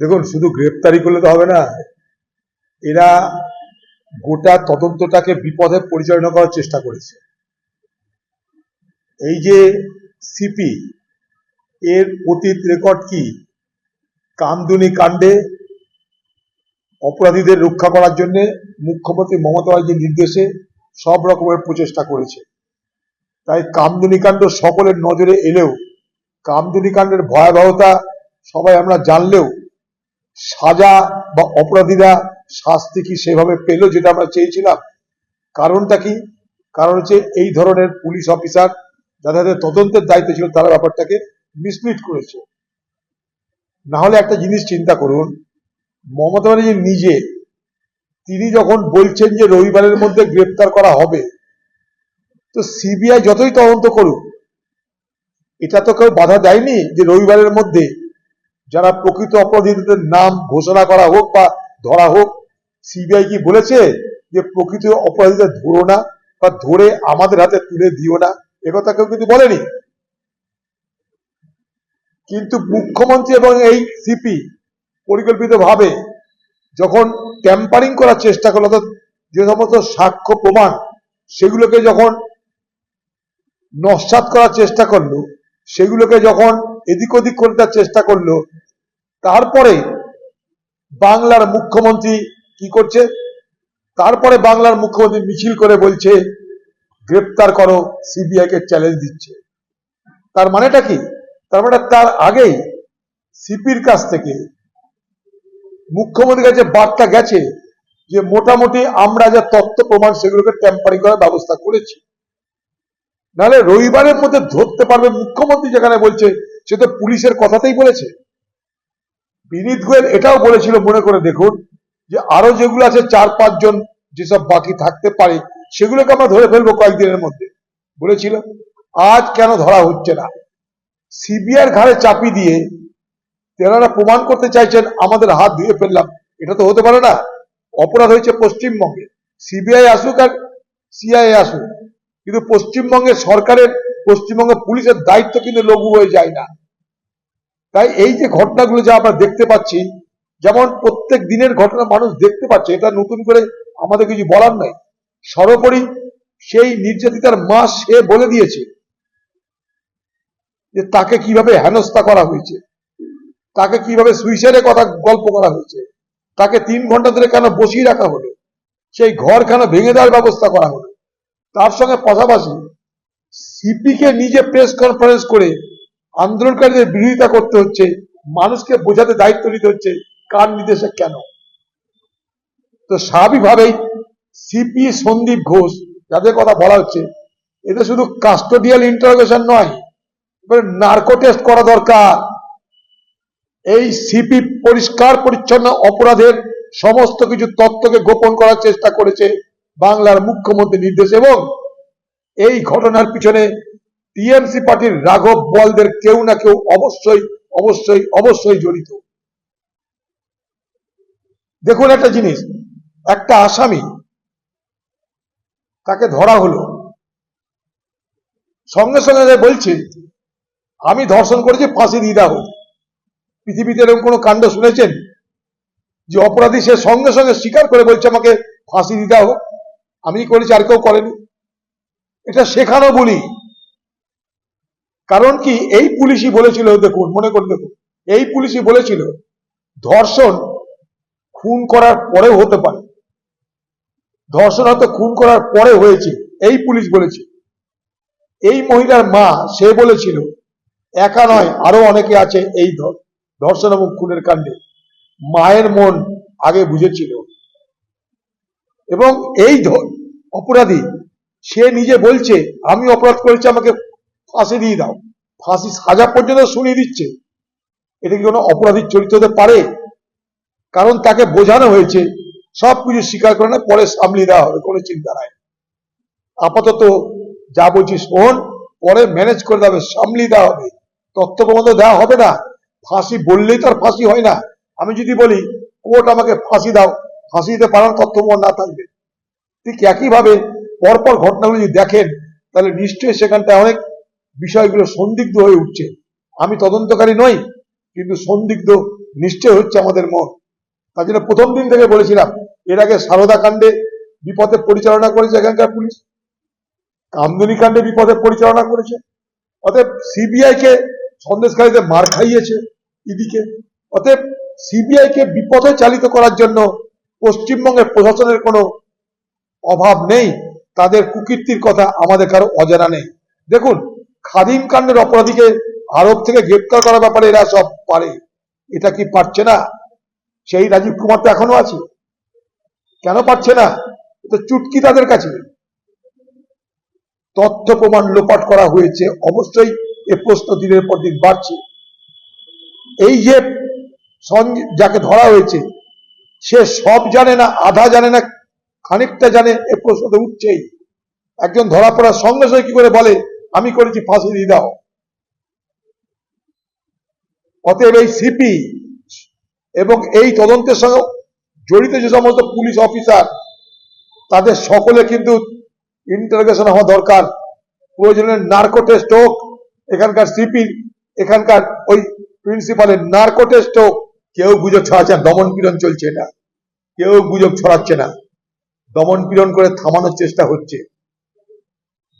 দেখুন, শুধু গ্রেপ্তারি করলে তো হবে না। এরা গোটা তদন্তটাকে বিপদে পরিচালনা করার চেষ্টা করেছে। এই যে সিপি, এর অতীত রেকর্ড কি? কামদুনি কাণ্ডে অপরাধীদের রক্ষা করার জন্য মুখ্যমন্ত্রী মমতা ব্যানার্জির নির্দেশে সব রকমের প্রচেষ্টা করেছে। তাই কামদুনি কাণ্ড সকলের নজরে এলেও, কামদুনি কাণ্ডের ভয়াবহতা সবাই আমরা জানলেও সাজা বা অপরাধীরা শাস্তি কি সেভাবে পেল যেটা আমরা চেয়েছিলাম? কারণটা কি? কারণ হচ্ছে এই ধরনের পুলিশ অফিসার যাদের তদন্তের দায়িত্ব ছিল তারা ব্যাপারটাকে মিসলিড করেছে। না হলে একটা জিনিস চিন্তা করুন, মমতা ব্যানার্জি নিজে তিনি যখন বলছেন যে রবিবারের মধ্যে গ্রেপ্তার করা হবে, তো সিবিআই যতই তদন্ত করুক, এটা তো কেউ বাধা দেয়নি যে রবিবারের মধ্যে যারা প্রকৃত অপরাধীদের নাম ঘোষণা করা হোক বা ধরা হোক সিবিআই কি বলেছে যে প্রকৃত অপরাধীদের ধরো না বা ধরে আমাদের হাতে তুলে দিও না? একথা কেউ কিন্তু বলেনি। কিন্তু মুখ্যমন্ত্রী এবং এই সিপি পরিকল্পিতভাবে যখন ট্যাম্পারিং করার চেষ্টা করল, অর্থাৎ যে সমস্ত সাক্ষ্য প্রমাণ, সেগুলোকে যখন নস্বাত করার চেষ্টা করল, সেগুলোকে যখন এদিক ওদিক করতে চেষ্টা করল তারপরে বাংলার মুখ্যমন্ত্রী কি করছে? তারপরে বাংলার মুখ্যমন্ত্রী মিছিল করে বলছে, গ্রেপ্তার করো, সিবিআই কে চ্যালেঞ্জ দিচ্ছে। তার মানেটা কি? তার মানে তার আগেই সিপির কাছ থেকে মুখ্যমন্ত্রীর কাছে বার্তা গেছে যে, মোটামুটি আমরা যা তথ্য প্রমাণ সেগুলোকে ট্যাম্পারিং করার ব্যবস্থা করেছি। নাহলে রবিবারের মধ্যে ধরতে পারবে মুখ্যমন্ত্রী যেখানে বলছে, সে তো পুলিশের কথাতেই বলেছে। বিনীত গোয়েল এটাও বলেছিল, মনে করে দেখুন, যে আরও যেগুলো আছে চার পাঁচজন যেসব বাকি থাকতে পারে, সেগুলোকে আমরা ধরে ফেলব কয়েকদিনের মধ্যে। বলেছিল, আজ কেন ধরা হচ্ছে না? সিবিআর ঘাড়ে চাপি দিয়ে তেনারা প্রমাণ করতে চাইছেন, আমাদের হাত ধুয়ে ফেললাম। এটা তো হতে পারে না। অপরাধ হয়েছে পশ্চিমবঙ্গে। সিবিআই আসুক আর সিআইএ আসুক। কিন্তু পশ্চিমবঙ্গের সরকারের পশ্চিমবঙ্গ পুলিশের দায়িত্ব কিন্তু লঘু হয়ে যায় না। তাই এই যে ঘটনাগুলো যা আমরা দেখতে পাচ্ছি, যেমন প্রত্যেক দিনের ঘটনা মানুষ দেখতে পাচ্ছে, এটা নতুন করে আমাদের কিছু বলার নাই। সর্বোপরি সেই নির্যাতিতার মা সে বলে দিয়েছে যে তাকে কীভাবে হেনস্থা করা হয়েছে, তাকে কীভাবে সুইসাইডের কথা গল্প করা হয়েছে, তাকে তিন ঘণ্টা ধরে কেন বসিয়ে রাখা হলো, সেই ঘর কেন ভেঙে দেওয়ার ব্যবস্থা করা হলো। তার সঙ্গে পাশাপাশি সিপিকে নিজে প্রেস কনফারেন্স করে আন্দোলনকারীদের বিরোধিতা করতে হচ্ছে, মানুষকে বোঝাতে দায়িত্ব নিতে হচ্ছে, কার নির্দেশে কেন? তো স্বাভাবিকভাবেই সিপি সন্দীপ ঘোষ, যাদের কথা বলা হচ্ছে এটা শুধু কাস্টোডিয়াল ইন্টারোগেশন নয় নার্কো টেস্ট করা দরকার। এই সিপি পরিষ্কার, পরিচ্ছন্ন অপরাধের সমস্ত কিছু তথ্যকে গোপন করার চেষ্টা করেছে বাংলার মুখ্যমন্ত্রী নির্দেশ এবং এই ঘটনার পিছনে টিএমসি পার্টির রাঘব বলদের কেউ না কেউ অবশ্যই অবশ্যই অবশ্যই জড়িত। দেখুন একটা জিনিস, একটা আসামি তাকে ধরা হলো। সঙ্গে সঙ্গে বলছে, আমি ধর্ষণ করেছি ফাঁসি দিয়ে দাও পৃথিবীতে এরকম কোনো কাণ্ড শুনেছেন? যে অপরাধী সে সঙ্গে সঙ্গে স্বীকার করে বলছে আমাকে ফাঁসি দিতে হোক। আমি করেছি, আর কেউ করেনি। এটা শেখানো বলি। কারণ কি, এই পুলিশই বলেছিল, দেখুন, মনে করে দেখুন, এই পুলিশই বলেছিল, ধর্ষণ খুন করার পরেও হতে পারে। ধর্ষণ হয়তো খুন করার পরে হয়েছে, এই পুলিশ বলেছে। এই মহিলার মা, সে বলেছিল, একা নয়, আরও অনেকে আছে এই ধর্ষণ এবং খুনের কাণ্ডে। মায়ের মন আগে বুঝেছিল। এবং এই অপরাধী, সে নিজে বলছে, আমি অপরাধ করেছি, আমাকে ফাঁসি দিয়ে দাও। ফাঁসি সাজা পর্যন্ত শুনিয়ে দিচ্ছে। এটা কি কোনো অপরাধীর চরিত্র হতে পারে? কারণ তাকে বোঝানো হয়েছে, সব কিছু স্বীকার করে না পরে সামলিয়ে দেওয়া হবে, কোনো চিন্তা নাই। আপাতত যা বলছি শোন, পরে ম্যানেজ করে দেবে সামলিয়ে দেওয়া হবে। তথ্য তো দেওয়া হবে না। ফাঁসি বললেই তো আর ফাঁসি হয় না। আমি যদি বলি, কোর্ট আমাকে ফাঁসি দাও, ফাঁসি দিতে পারার তথ্য না থাকবে। ঠিক একইভাবে পরপর ঘটনাগুলো যদি দেখেন, তাহলে নিশ্চয়ই সেখানটায় অনেক বিষয়গুলো সন্দিগ্ধ হয়ে উঠছে। আমি তদন্তকারী নই, কিন্তু সন্দিগ্ধ নিশ্চয় হচ্ছে আমাদের মন। তার জন্য প্রথম দিন থেকে বলেছিলাম, এর আগে সারদা কাণ্ডে বিপদে পরিচালনা করেছে এখানকার পুলিশ। কামদুনি কাণ্ডে বিপদে পরিচালনা করেছে। অতএব সিবিআই কে সন্দেশকারীদের মার খাইয়েছে ইদিকে অতএব সিবিআই কে বিপদে চালিত করার জন্য পশ্চিমবঙ্গের প্রশাসনের কোনো অভাব নেই। তাদের কুকীর্তির কথা আমাদের কারও অজানা নেই। দেখুন খাদিম কাণ্ডের অপরাধীকে আরব থেকে গ্রেপ্তার করার ব্যাপারে এরা সব পারে। এটা কি পারছে না? সেই রাজীব কুমার তো এখনও আছে। কেন পারছে না? এ তো চুটকি তাদের কাছে। তথ্য প্রমাণ লোপাট করা হয়েছে। অবশ্যই এ প্রশ্ন দিনের পর দিন বাড়ছে। এই যে যাকে ধরা হয়েছে, সে সব জানে না, আধা জানে না, খানিকটা জানে, এ প্রশ্ন তো উঠছেই। একজন ধরা পড়ার সঙ্গে সঙ্গে কি করে বলে? আমি করেছি, ফাঁসি দিয়ে দাও। অতএব এই সিপি এবং এই তদন্তের সঙ্গে জড়িত যে সমস্ত পুলিশ অফিসার, তাদের সকলে কিন্তু ইন্টারোগেশন হওয়া দরকার। প্রয়োজনে নার্কো টেস্ট হোক, এখানকার সিপি এখানকার ওই প্রিন্সিপালের নার্কো টেস্ট হোক, কেউ গুজব ছড়াচ্ছে দমন পীড়ন চলছে না। কেউ গুজব ছড়াচ্ছে না। দমন পীড়ন করে থামানোর চেষ্টা হচ্ছে।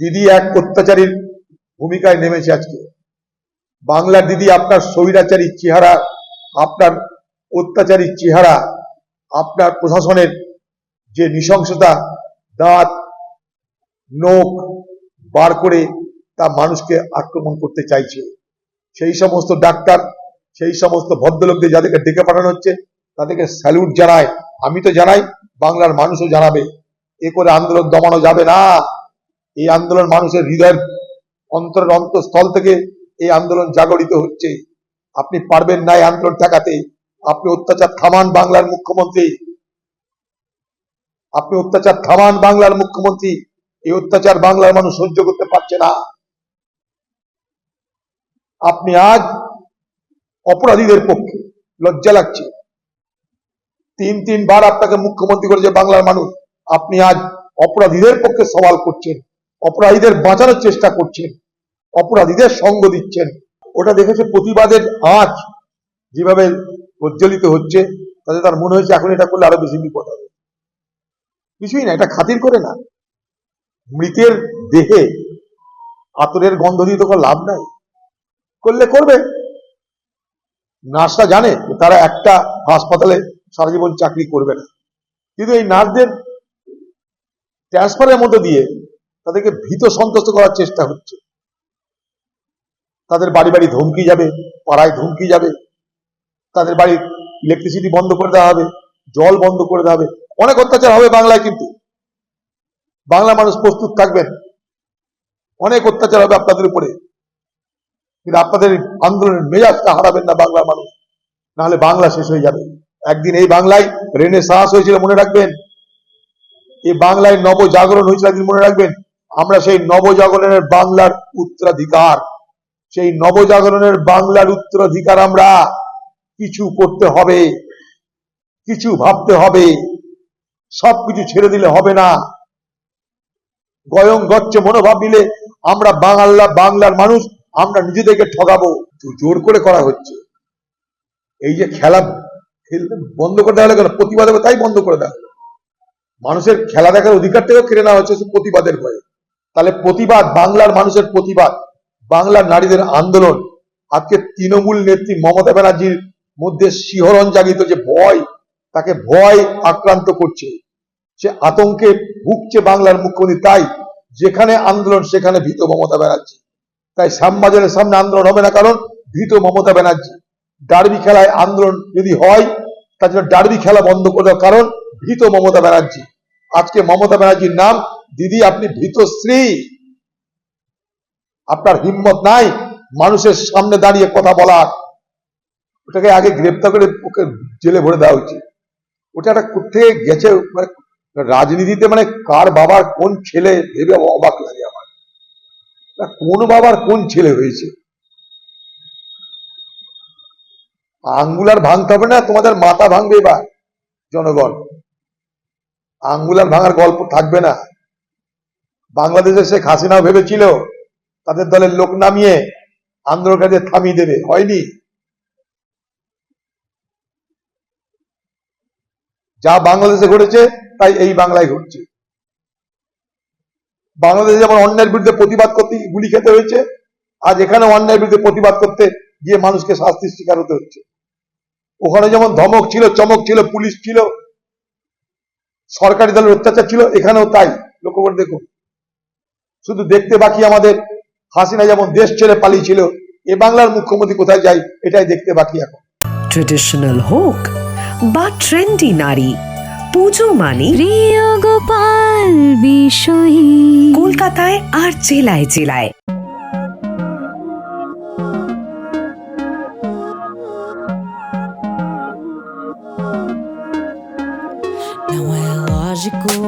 দিদি এক অত্যাচারীর ভূমিকায় নেমেছে আজকে। বাংলার দিদি আপনার স্বৈরাচারী চেহারা, আপনার অত্যাচারী চেহারা, আপনার প্রশাসনের যে নৃশংসতা, দাঁত, নোখ বার করে তা মানুষকে আক্রমণ করতে চাইছে। সেই সমস্ত ডাক্তার, সেই সমস্ত ভদ্রলোকদের যাদেরকে ডেকে পাঠানো হচ্ছে, তাদেরকে স্যালুট জানায়। আমি তো জানাই, বাংলার মানুষও জানাবে। এ করে আন্দোলন দমানো যাবে না। এই আন্দোলন মানুষের হৃদয়ের অন্তরের অন্তঃস্থল থেকে এই আন্দোলন জাগরিত হচ্ছে। আপনি পারবেন না এই আন্দোলন ঠেকাতে। আপনি অত্যাচার থামান বাংলার মুখ্যমন্ত্রী। আপনি অত্যাচার থামান বাংলার মুখ্যমন্ত্রী। এই অত্যাচার বাংলার মানুষ সহ্য করতে পারছে না। আপনি আজ অপরাধীদের পক্ষে লজ্জা লাগছে। তিন, তিনবার আপনাকে মুখ্যমন্ত্রী করেছে বাংলার মানুষ। আপনি আজ অপরাধীদের পক্ষে সওয়াল করছেন। অপরাধীদের বাঁচানোর চেষ্টা করছেন, অপরাধীদের সঙ্গ দিচ্ছেন। ওটা দেখেছে, প্রতিবাদের আঁচ যেভাবে প্রজ্বলিত হচ্ছে, তাতে তার মনে হয়েছে এখন এটা করলে আরও বেশি বিপদ হবে। কিছুই না, এটা খাতির করে না। মৃতের দেহে আতরের গন্ধ দিয়ে তো লাভ নাই। করলে করবে। নার্সরা জানে তারা একটা হাসপাতালে সারা জীবন চাকরি করবে না। কিন্তু এই নার্সদের ট্রান্সফারের মধ্যে দিয়ে তাদেরকে ভীত সন্তুষ্ট করার চেষ্টা হচ্ছে। তাদের বাড়ি বাড়ি ধমকি যাবে, পাড়ায় ধমকি যাবে। তাদের বাড়ির ইলেকট্রিসিটি বন্ধ করে দেওয়া হবে, জল বন্ধ করে দেওয়া হবে। অনেক অত্যাচার হবে বাংলায় কিন্তু। বাংলা মানুষ প্রস্তুত থাকবেন। অনেক অত্যাচার হবে আপনাদের উপরে। কিন্তু আপনাদের আন্দোলনের মেজাজটা হারাবেন না বাংলার মানুষ। নাহলে বাংলা শেষ হয়ে যাবে। একদিন এই বাংলায় রেনে সাহস হয়েছিল মনে রাখবেন। এই বাংলায় নব জাগরণ হয়েছিল একদিন মনে রাখবেন। আমরা সেই নবজাগরণের বাংলার উত্তরাধিকার। সেই নবজাগরণের বাংলার উত্তরাধিকার আমরা কিছু করতে হবে, কিছু ভাবতে হবে, সবকিছু ছেড়ে দিলে হবে না। গয়ং গচ্ছ মনোভাব নিলে আমরা বাংলা বাংলার মানুষ, আমরা নিজেদেরকে ঠকাবো জোর করে করা হচ্ছে। এই যে খেলা খেলতে বন্ধ করে দেওয়া হলো কেন? প্রতিবাদ তাই বন্ধ করে দেওয়া মানুষের খেলা দেখার অধিকারটাও কেড়ে নেওয়া হচ্ছে প্রতিবাদের ভয়ে। তাহলে প্রতিবাদ, বাংলার মানুষের প্রতিবাদ, বাংলার নারীদের আন্দোলন। আজকে তৃণমূল নেত্রী মমতা ব্যানার্জির মধ্যে শিহরণ জাগিত যে ভয়, তাকে ভয় আক্রান্ত করছে। সে আতঙ্কে ভুগছে বাংলার মুখ্যমন্ত্রী, তাই যেখানে আন্দোলন সেখানে ভীত মমতা ব্যানার্জি। তাই শ্যামবাজারের সামনে আন্দোলন হবে না, কারণ ভীত মমতা ব্যানার্জি। ডার্বি খেলায় আন্দোলন যদি হয়, তার জন্য ডার্বি খেলা বন্ধ করে দেওয়ার কারণ ভীত মমতা ব্যানার্জি। আজকে মমতা ব্যানার্জির নাম দিদি, আপনি ভীতশ্রী আপনার হিম্মত নাই মানুষের সামনে দাঁড়িয়ে কথা বলার। ওটাকে আগে গ্রেপ্তার করে ওকে জেলে ভরে দেওয়া উচিত। ওটা একটা কোথেকে গেছে মানে রাজনীতিতে মানে কার বাবার কোন ছেলে ভেবে অবাক লাগে আমার। কোন বাবার কোন ছেলে হয়েছে। আঙ্গুলার ভাঙতে হবে না, তোমাদের মাথা ভাঙবে এবার, জনগণ। আঙ্গুলার ভাঙার গল্প থাকবে না। বাংলাদেশে শেখ হাসিনাও ভেবেছিল তাদের দলের লোক নামিয়ে আন্দোলনকারীদের থামিয়ে দেবে। হয়নি। যা বাংলাদেশে ঘটেছে, তাই এই বাংলায় ঘটছে। বাংলাদেশে যেমন অন্যায়ের বিরুদ্ধে প্রতিবাদ করতে গুলি খেতে হয়েছে, আজ এখানে অন্যায়ের বিরুদ্ধে প্রতিবাদ করতে গিয়ে মানুষকে শাস্তির শিকার হতে হচ্ছে। ওখানে যেমন ধমক ছিল, চমক ছিল, পুলিশ ছিল, সরকারি দলের অত্যাচার ছিল, এখানেও তাই। লক্ষ্য করে দেখুন। শুধু দেখতে বাকি আমাদের। হাসিনা যেমন দেশ ছেড়ে পালিয়েছিল এ বাংলার মুখ্যমন্ত্রী কোথায় যায় এটাই দেখতে বাকি এখন। ট্রেডিশনাল হোক বা ট্রেন্ডি নারী পুজো মানে প্রিয় গোপাল বিষয়ী। কলকাতায় আর জেলায় জেলায়। Lógico aquilo que